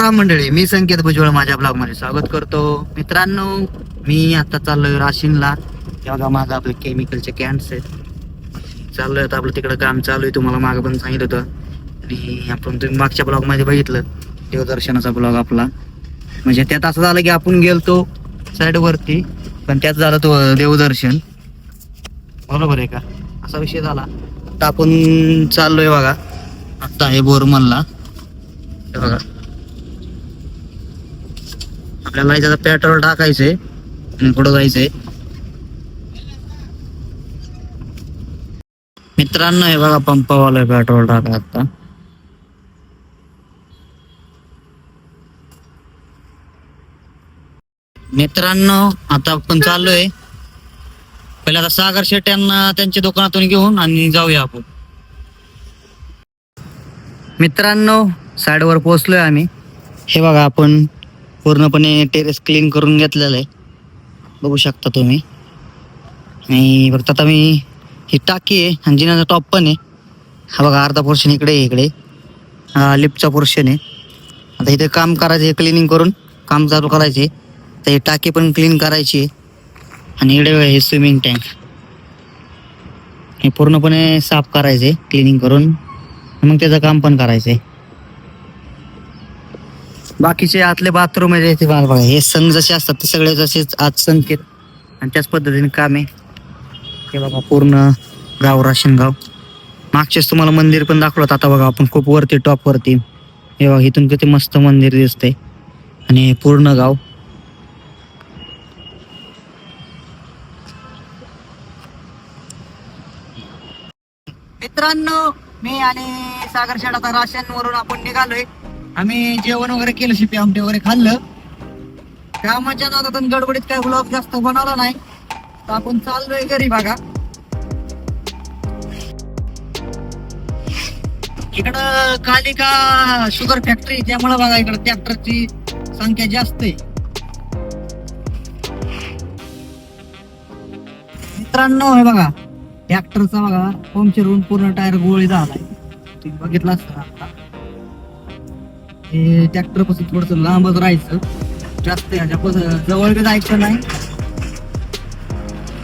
राम मंडळी मी संकेत भुजबळ माझ्या ब्लॉगमध्ये स्वागत करतो. मित्रांनो मी आता चाललोय राशीनला. तेव्हा माझं आपले केमिकलचे कॅन्स आहेत. चाललोय आता आपलं तिकडं काम चालू आहे. तुम्हाला मागं पण सांगितलं होतं. आणि आपण तुम्ही मागच्या ब्लॉगमध्ये बघितलं. देवदर्शनाचा ब्लॉग आपला. म्हणजे त्यात असं झालं की आपण गेलतो साईडवरती पण त्यात झालं तो देवदर्शन. बरोबर आहे का? असा विषय झाला. आता आपण चाललोय बघा. आता आहे बोरमनला. हे बघा. आपल्याला त्याचा पेट्रोल टाकायचंय आणि पुढं जायचंय. मित्रांनो हे बघा पंपावाला पेट्रोल टाका आता. मित्रांनो आता आपण चाललोय. पहिले आता सागर शेट यांना त्यांच्या दुकानातून घेऊन आणि जाऊया आपण. मित्रांनो साईडवर पोहोचलोय आम्ही. हे बघा आपण. पूर्णपणे टेरेस क्लीन करून घेतलेलं आहे. बघू शकता तुम्ही. आणि फक्त आता मी ही टाकी आहे आणि जिन्याचा टॉप पण आहे. हा बघा अर्धा पोर्शन इकडे आहे इकडे. हा लिफ्टचा पोर्शन आहे. आता इथे काम करायचं आहे क्लिनिंग करून. काम चालू करायचे तर ही टाकी पण क्लीन करायची आहे. आणि इकडे हे स्विमिंग टँक हे पूर्णपणे साफ करायचे क्लिनिंग करून. मग त्याचं काम पण करायचं आहे. बाकीचे आतले बाथरूम आहे ते बघा बघा. हे सण जसे असतात ते सगळे जसेच आज संकेत. आणि त्याच पद्धतीने काम आहे. हे बघा पूर्ण गाव राशनगाव मागचेच तुम्हाला मंदिर पण दाखवलं. आता बघा आपण खूप वरती टॉप वरती. हे बघा इथून किती मस्त मंदिर दिसतंय. आणि पूर्ण गाव. मित्रांनो मी आणि सागर शेड आता राशन वरून आपण निघालोय. आम्ही जेवण वगैरे केलं शिपी आमटे वगैरे खाल्लं. कामाच्या नादातून गडबडीत काय ब्लॉग जास्त बनवला नाही. तर आपण चाललोय घरी बघा. इकडं कालिका शुगर फॅक्टरी त्यामुळे बघा इकडं ट्रॅक्टरची संख्या जास्त आहे. मित्रांनो हे बघा. ट्रॅक्टरचा बघा. पंक्चर होऊन पूर्ण टायर गोळी झालाय. बघितला असता असतं. हे ट्रॅक्टरपासून थोडस लांबच राहायचं. जास्त ह्याच्यापासून जवळ बी जायचं नाही.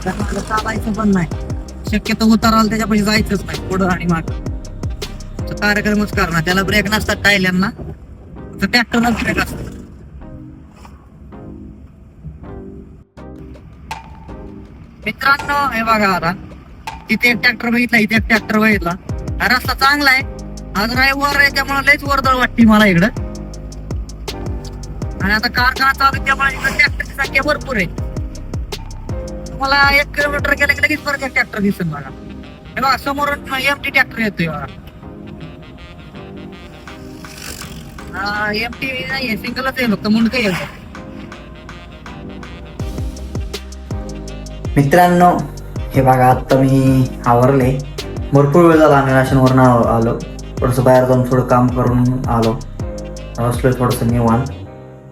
चालायचं पण नाही. शक्यतो उताराला त्याच्यापाशी जायचंच नाही पुढं आणि माग. कार्यक्रमच करणार. त्याला ब्रेक नसतात टायल्यांना. तर ट्रॅक्टरला ब्रेक असतात. मित्रांनो हे बघा आता. तिथे एक ट्रॅक्टर बघितला इथे एक ट्रॅक्टर बघितला. हा रस्ता चांगला आहे. आज वर आहे त्यामुळे लयच वर्दळ वाटते मला इकडं. आणि आता कारखाना चालू त्यामुळे इकडे ट्रॅक्टरची संख्या भरपूर आहे. तुम्हाला एक किलोमीटर गेलं की लगेच परत एक ट्रॅक्टर दिसेल बघा. हे बघा समोरून एम टी ट्रॅक्टर येतोय बघा. एम टी नाही सिंगलच आहे फक्त मुंडकं येतो मित्रांनो हे बघा आता मी आवरले. भरपूर वेळ झाला आम्ही आलो. थोडंसं बाहेर जाऊन थोडं काम करून आलो. बसलोय थोडंसं निवांत.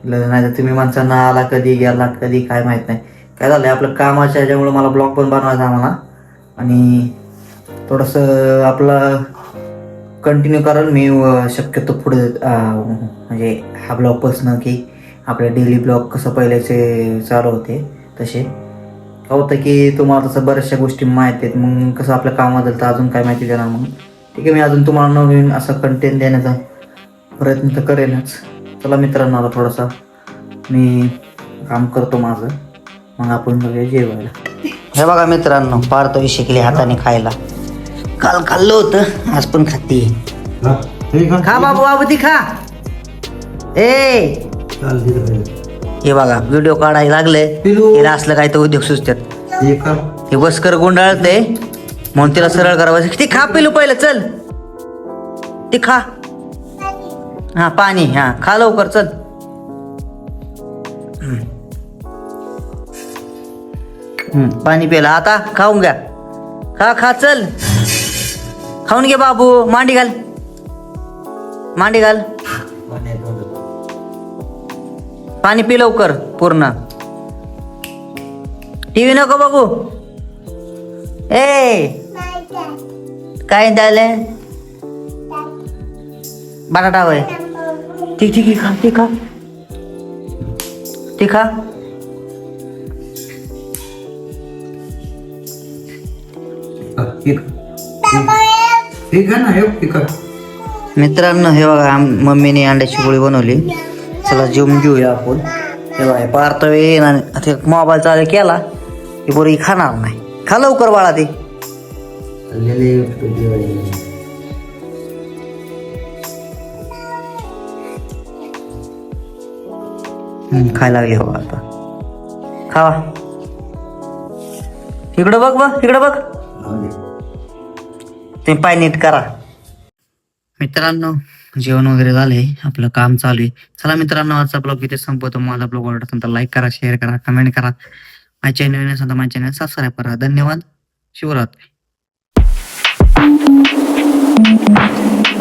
नाही तर तुम्ही माणसांना आला कधी गेला कधी काय माहीत नाही. काय झालंय आपलं कामाच्या ह्याच्यामुळे मला ब्लॉग पण बनवायचा आम्हाला. आणि थोडंसं आपलं कंटिन्यू कारण मी शक्यतो पुढे म्हणजे हा ब्लॉगपासनं की आपले डेली ब्लॉग कसं पहिल्याचे चालू होते तसे. काय होतं की तुम्हाला तसं बऱ्याचशा गोष्टी माहिती आहेत मग कसं आपल्या कामाबद्दल तर अजून काय माहिती देणार मग? ठीक आहे मी अजून तुम्हाला नवीन असं कंटेंट देण्याचा प्रयत्न तर करेनच. चला मित्रांनो आता थोडासा मी काम करतो माझं. मग आपण जाऊया जेवायला. हे बघा मित्रांनो पारतो शिकले हाताने खायला. काल खाल्लं होतं आज पण खाते. खा. बाबू बाबू ती खा. ए! हे बघा व्हिडिओ काढायला लागले. असलं काय तर उद्योग सुचतात. हे बसकर गुंडाळते म्हणून तिला सरळ करावं ती खा पिलू पहिलं चल. ती खा. हा पाणी हा खा लवकर चल. पाणी प्यायला आता खाऊन घ्या. खा खा चल. खाऊन घे बाबू. मांडी घाल. मांडी घाल. पाणी पी लवकर पूर्ण. टीव्ही नको बघू. ए! काय झालं बटाटा होय. ठीक ठीक आहे, खा ते खा. खा. ठीक ठीक मित्रांनो हे बघा मम्मीने अंड्याची गोळी बनवली. चला जेवून घेऊया आपण. हे बघा पार्थ येईन आणि मोबाईल चालू केला. की पोरगी खाणार नाही. खा लवकर बाळा ते. हम्म, खायला लागली बाबा आता. खावा. इकडं बघ बघ इकडं बघ. तुम्ही पाय नीट करा. मित्रांनो जेवण वगैरे झाले आपलं काम चालू आहे. चला मित्रांनो आजचा ब्लॉग इथे संपवतो. माझा ब्लॉग आवडत असेल तर लाईक करा शेअर करा कमेंट करा. माझ्या चॅनल असेल तर माझ्या चॅनल सबस्क्राईब करा. धन्यवाद. शिवरात्री. Thank you.